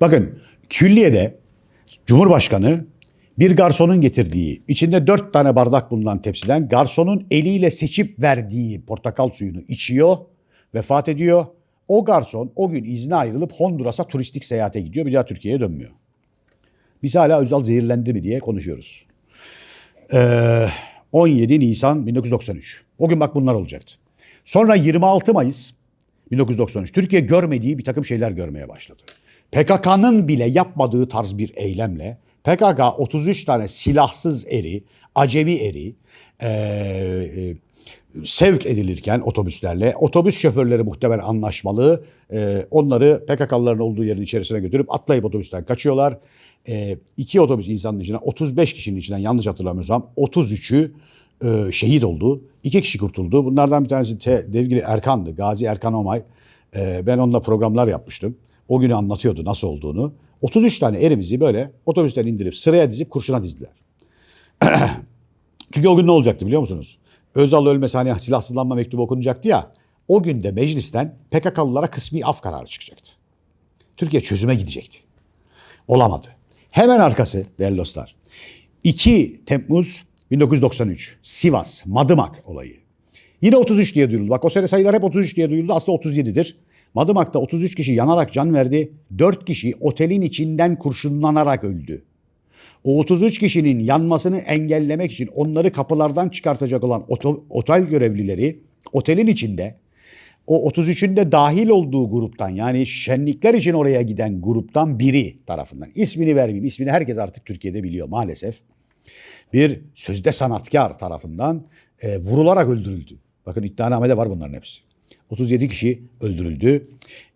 Bakın külliyede Cumhurbaşkanı bir garsonun getirdiği, içinde dört tane bardak bulunan tepsiden garsonun eliyle seçip verdiği portakal suyunu içiyor, vefat ediyor. O garson o gün izne ayrılıp Honduras'a turistik seyahate gidiyor. Bir daha Türkiye'ye dönmüyor. Biz hala Özal zehirlendi mi diye konuşuyoruz. Ee, 17 Nisan 1993. O gün bak bunlar olacaktı. Sonra 26 Mayıs 1993 Türkiye görmediği bir takım şeyler görmeye başladı. PKK'nın bile yapmadığı tarz bir eylemle PKK 33 tane silahsız eri, acemi eri e, sevk edilirken otobüslerle otobüs şoförleri muhtemelen anlaşmalı e, onları PKK'lıların olduğu yerin içerisine götürüp atlayıp otobüsten kaçıyorlar. E, iki otobüs insanın içinden 35 kişinin içinden yanlış hatırlamıyorsam 33'ü e, şehit oldu. İki kişi kurtuldu. Bunlardan bir tanesi te, sevgili Erkan'dı. Gazi Erkan Omay. E, ben onunla programlar yapmıştım. O günü anlatıyordu nasıl olduğunu. 33 tane erimizi böyle otobüsten indirip sıraya dizip kurşuna dizdiler. Çünkü o gün ne olacaktı biliyor musunuz? Özal ölmesi hani silahsızlanma mektubu okunacaktı ya. O gün de meclisten PKK'lılara kısmi af kararı çıkacaktı. Türkiye çözüme gidecekti. Olamadı. Hemen arkası değerli dostlar. 2 Temmuz 1993 Sivas Madımak olayı. Yine 33 diye duyuruldu. Bak o sene sayılar hep 33 diye duyuruldu. Aslında 37'dir. Madımak'ta 33 kişi yanarak can verdi. 4 kişi otelin içinden kurşunlanarak öldü. O 33 kişinin yanmasını engellemek için onları kapılardan çıkartacak olan otel görevlileri otelin içinde o 33'ün de dahil olduğu gruptan yani şenlikler için oraya giden gruptan biri tarafından ismini vermeyeyim. ismini herkes artık Türkiye'de biliyor maalesef. Bir sözde sanatkar tarafından e, vurularak öldürüldü. Bakın iddianamede var bunların hepsi. 37 kişi öldürüldü.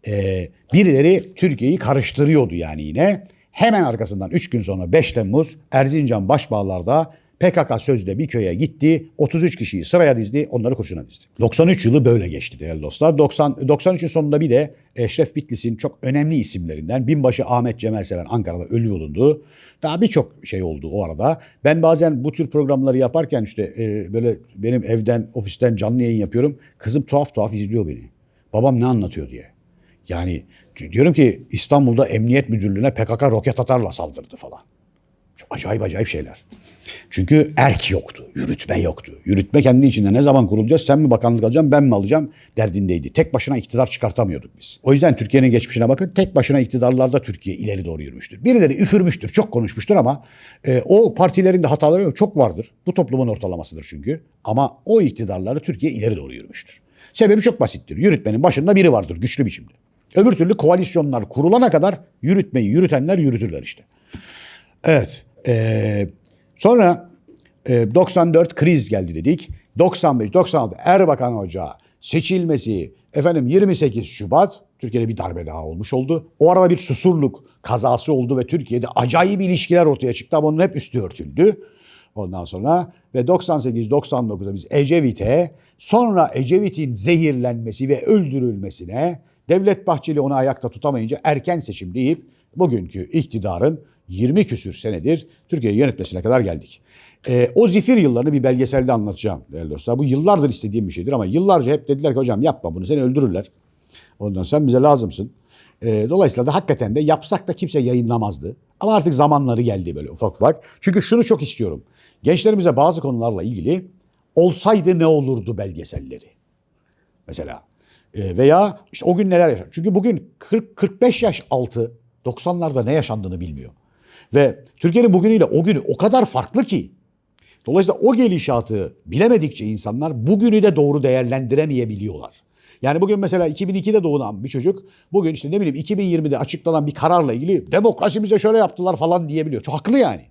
E, birileri Türkiye'yi karıştırıyordu yani yine. Hemen arkasından 3 gün sonra 5 Temmuz Erzincan Başbağlar'da PKK sözde bir köye gitti. 33 kişiyi sıraya dizdi. Onları kurşuna dizdi. 93 yılı böyle geçti değerli dostlar. 90, 93'ün sonunda bir de Eşref Bitlis'in çok önemli isimlerinden binbaşı Ahmet Cemal Seven Ankara'da ölü bulundu. Daha birçok şey oldu o arada. Ben bazen bu tür programları yaparken işte e, böyle benim evden, ofisten canlı yayın yapıyorum. Kızım tuhaf tuhaf izliyor beni. Babam ne anlatıyor diye. Yani diyorum ki İstanbul'da Emniyet Müdürlüğü'ne PKK roket atarla saldırdı falan. Acayip acayip şeyler. Çünkü erk yoktu, yürütme yoktu. Yürütme kendi içinde ne zaman kurulacağız, sen mi bakanlık alacaksın, ben mi alacağım derdindeydi. Tek başına iktidar çıkartamıyorduk biz. O yüzden Türkiye'nin geçmişine bakın, tek başına iktidarlarda Türkiye ileri doğru yürümüştür. Birileri üfürmüştür, çok konuşmuştur ama e, o partilerin de hataları çok vardır. Bu toplumun ortalamasıdır çünkü. Ama o iktidarları Türkiye ileri doğru yürümüştür. Sebebi çok basittir. Yürütmenin başında biri vardır güçlü biçimde. Öbür türlü koalisyonlar kurulana kadar yürütmeyi yürütenler yürütürler işte. Evet. Ee, sonra e, 94 kriz geldi dedik. 95, 96 Erbakan Hoca seçilmesi efendim 28 Şubat Türkiye'de bir darbe daha olmuş oldu. O arada bir susurluk kazası oldu ve Türkiye'de acayip ilişkiler ortaya çıktı ama onun hep üstü örtüldü. Ondan sonra ve 98-99'da biz Ecevit'e sonra Ecevit'in zehirlenmesi ve öldürülmesine Devlet Bahçeli onu ayakta tutamayınca erken seçim deyip bugünkü iktidarın 20 küsür senedir Türkiye'yi yönetmesine kadar geldik. Ee, o zifir yıllarını bir belgeselde anlatacağım değerli dostlar. Bu yıllardır istediğim bir şeydir ama yıllarca hep dediler ki hocam yapma bunu seni öldürürler. Ondan sen bize lazımsın. Ee, dolayısıyla da hakikaten de yapsak da kimse yayınlamazdı. Ama artık zamanları geldi böyle ufak ufak. Çünkü şunu çok istiyorum. Gençlerimize bazı konularla ilgili olsaydı ne olurdu belgeselleri. Mesela e, veya işte o gün neler yaşandı. Çünkü bugün 40 45 yaş altı 90'larda ne yaşandığını bilmiyor. Ve Türkiye'nin bugünüyle o günü o kadar farklı ki. Dolayısıyla o gelişatı bilemedikçe insanlar bugünü de doğru değerlendiremeyebiliyorlar. Yani bugün mesela 2002'de doğulan bir çocuk bugün işte ne bileyim 2020'de açıklanan bir kararla ilgili demokrasimize şöyle yaptılar falan diyebiliyor. Çok haklı yani.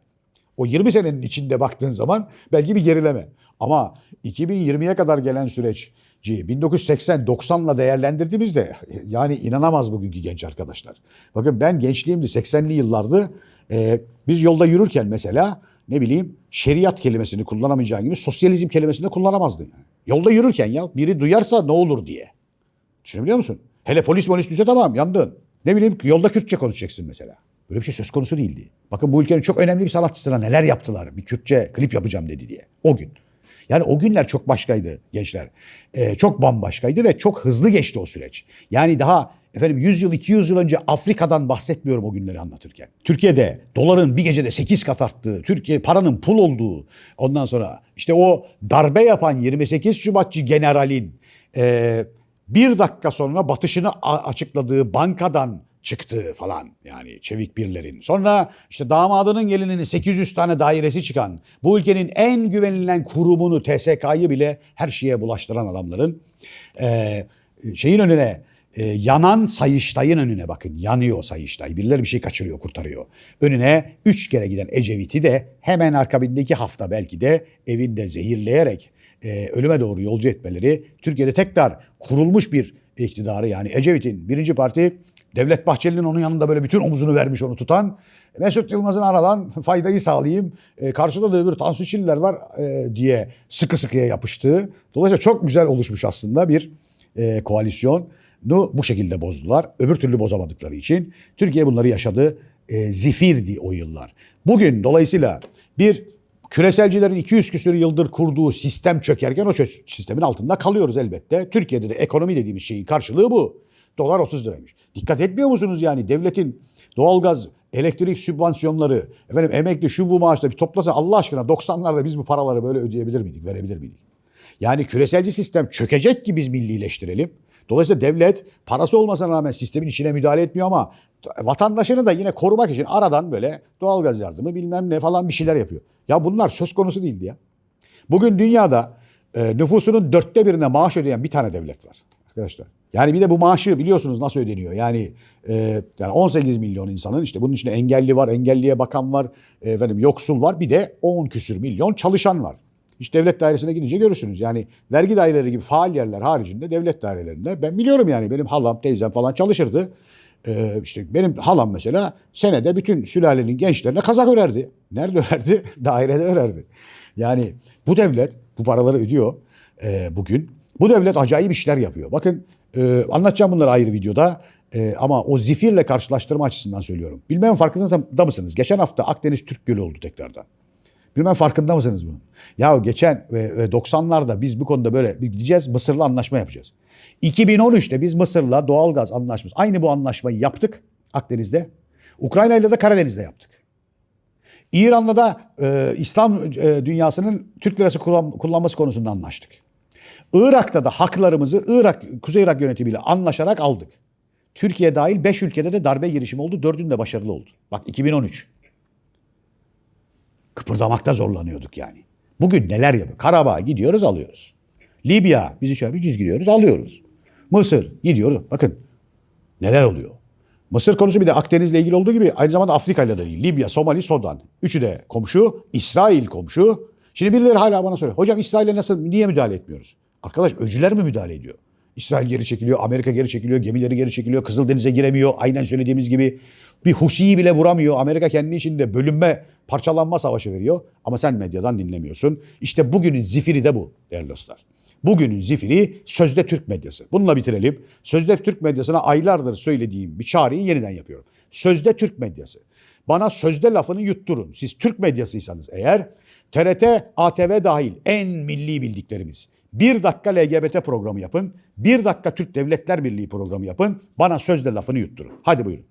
O 20 senenin içinde baktığın zaman belki bir gerileme. Ama 2020'ye kadar gelen süreç 1980-90'la değerlendirdiğimizde yani inanamaz bugünkü genç arkadaşlar. Bakın ben gençliğimdi 80'li yıllardı. Ee, biz yolda yürürken mesela ne bileyim şeriat kelimesini kullanamayacağın gibi sosyalizm kelimesini de kullanamazdın. Yani. Yolda yürürken ya biri duyarsa ne olur diye. Düşünebiliyor musun? Hele polis polis duysa tamam yandın. Ne bileyim yolda Kürtçe konuşacaksın mesela. Böyle bir şey söz konusu değildi. Bakın bu ülkenin çok önemli bir sanatçısına neler yaptılar. Bir Kürtçe klip yapacağım dedi diye. O gün. Yani o günler çok başkaydı gençler. Ee, çok bambaşkaydı ve çok hızlı geçti o süreç. Yani daha efendim 100 yıl 200 yıl önce Afrika'dan bahsetmiyorum o günleri anlatırken. Türkiye'de doların bir gecede 8 kat arttığı, Türkiye paranın pul olduğu, ondan sonra işte o darbe yapan 28 Şubatçı generalin e, bir dakika sonra batışını açıkladığı bankadan çıktı falan yani çevik birlerin. Sonra işte damadının gelininin 800 tane dairesi çıkan bu ülkenin en güvenilen kurumunu TSK'yı bile her şeye bulaştıran adamların e, şeyin önüne e, yanan Sayıştay'ın önüne bakın yanıyor Sayıştay. Birileri bir şey kaçırıyor kurtarıyor. Önüne üç kere giden Ecevit'i de hemen akabindeki hafta belki de evinde zehirleyerek e, ölüme doğru yolcu etmeleri Türkiye'de tekrar kurulmuş bir iktidarı yani Ecevit'in birinci parti Devlet Bahçeli'nin onun yanında böyle bütün omuzunu vermiş onu tutan Mesut Yılmaz'ın aradan faydayı sağlayayım. E, karşıda da öbür Tansu Çiller var e, diye sıkı sıkıya yapıştığı. Dolayısıyla çok güzel oluşmuş aslında bir e, koalisyonu bu şekilde bozdular. Öbür türlü bozamadıkları için Türkiye bunları yaşadı. E, zifirdi o yıllar. Bugün dolayısıyla bir küreselcilerin 200 küsur yıldır kurduğu sistem çökerken o sistemin altında kalıyoruz elbette. Türkiye'de de ekonomi dediğimiz şeyin karşılığı bu. Dolar 30 liraymış. Dikkat etmiyor musunuz yani devletin doğalgaz, elektrik sübvansiyonları, efendim emekli şu bu maaşla bir toplasa Allah aşkına 90'larda biz bu paraları böyle ödeyebilir miydik, verebilir miydik? Yani küreselci sistem çökecek ki biz millileştirelim. Dolayısıyla devlet parası olmasına rağmen sistemin içine müdahale etmiyor ama vatandaşını da yine korumak için aradan böyle doğalgaz yardımı bilmem ne falan bir şeyler yapıyor. Ya bunlar söz konusu değildi ya. Bugün dünyada e, nüfusunun dörtte birine maaş ödeyen bir tane devlet var arkadaşlar. Yani bir de bu maaşı biliyorsunuz nasıl ödeniyor. Yani e, yani 18 milyon insanın işte bunun içinde engelli var, engelliye bakan var, e, efendim yoksul var. Bir de 10 küsür milyon çalışan var. İşte devlet dairesine gidince görürsünüz. Yani vergi daireleri gibi faal yerler haricinde devlet dairelerinde ben biliyorum yani benim halam, teyzem falan çalışırdı. Ee, işte benim halam mesela senede bütün sülalenin gençlerine kazak örerdi. Nerede örerdi? Dairede örerdi. Yani bu devlet bu paraları ödüyor e, bugün. Bu devlet acayip işler yapıyor. Bakın e, anlatacağım bunları ayrı videoda. E, ama o zifirle karşılaştırma açısından söylüyorum. Bilmem farkında da mısınız? Geçen hafta Akdeniz Türk Gölü oldu tekrardan. Bilmem farkında mısınız bunun? Ya geçen ve 90'larda biz bu konuda böyle gideceğiz Mısır'la anlaşma yapacağız. 2013'te biz Mısır'la doğalgaz anlaşması aynı bu anlaşmayı yaptık Akdeniz'de. Ukrayna ile de Karadeniz'de yaptık. İran'la da e, İslam e, dünyasının Türk lirası kullan, kullanması konusunda anlaştık. Irak'ta da haklarımızı Irak Kuzey Irak yönetimiyle anlaşarak aldık. Türkiye dahil 5 ülkede de darbe girişimi oldu. Dördünde başarılı oldu. Bak 2013. Kıpırdamakta zorlanıyorduk yani. Bugün neler yapıyor? Karabağ gidiyoruz alıyoruz. Libya bizi şöyle bir gidiyoruz alıyoruz. Mısır gidiyoruz. Bakın neler oluyor. Mısır konusu bir de Akdeniz'le ilgili olduğu gibi aynı zamanda Afrika ile de değil. Libya, Somali, Sudan. Üçü de komşu. İsrail komşu. Şimdi birileri hala bana soruyor. Hocam İsrail'e nasıl, niye müdahale etmiyoruz? Arkadaş öcüler mi müdahale ediyor? İsrail geri çekiliyor, Amerika geri çekiliyor, gemileri geri çekiliyor, Kızıldeniz'e giremiyor. Aynen söylediğimiz gibi bir Husi'yi bile vuramıyor. Amerika kendi içinde bölünme, parçalanma savaşı veriyor. Ama sen medyadan dinlemiyorsun. İşte bugünün zifiri de bu değerli dostlar. Bugünün zifiri sözde Türk medyası. Bununla bitirelim. Sözde Türk medyasına aylardır söylediğim bir çağrıyı yeniden yapıyorum. Sözde Türk medyası. Bana sözde lafını yutturun. Siz Türk medyasıysanız eğer TRT, ATV dahil en milli bildiklerimiz. Bir dakika LGBT programı yapın. Bir dakika Türk Devletler Birliği programı yapın. Bana sözde lafını yutturun. Hadi buyurun.